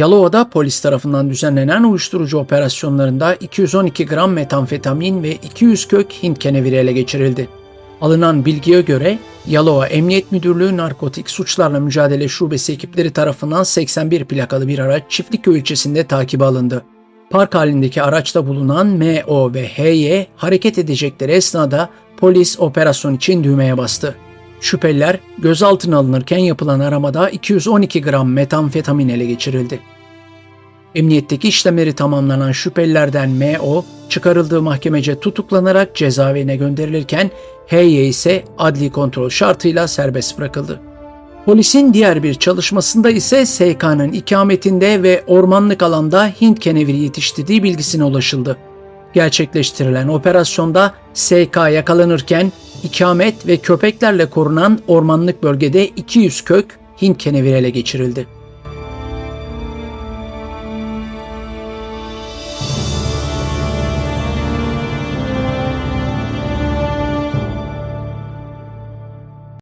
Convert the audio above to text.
Yalova'da polis tarafından düzenlenen uyuşturucu operasyonlarında 212 gram metamfetamin ve 200 kök Hint keneviri ele geçirildi. Alınan bilgiye göre Yalova Emniyet Müdürlüğü Narkotik Suçlarla Mücadele Şubesi ekipleri tarafından 81 plakalı bir araç Çiftlikköy ilçesinde takibe alındı. Park halindeki araçta bulunan MO ve HY hareket edecekleri esnada polis operasyon için düğmeye bastı. Şüpheliler gözaltına alınırken yapılan aramada 212 gram metamfetamin ele geçirildi. Emniyetteki işlemleri tamamlanan şüphelilerden MO çıkarıldığı mahkemece tutuklanarak cezaevine gönderilirken HY ise adli kontrol şartıyla serbest bırakıldı. Polisin diğer bir çalışmasında ise SK'nın ikametinde ve ormanlık alanda Hint keneviri yetiştirdiği bilgisine ulaşıldı. Gerçekleştirilen operasyonda SK yakalanırken ikamet ve köpeklerle korunan ormanlık bölgede 200 kök Hint keneviri ele geçirildi.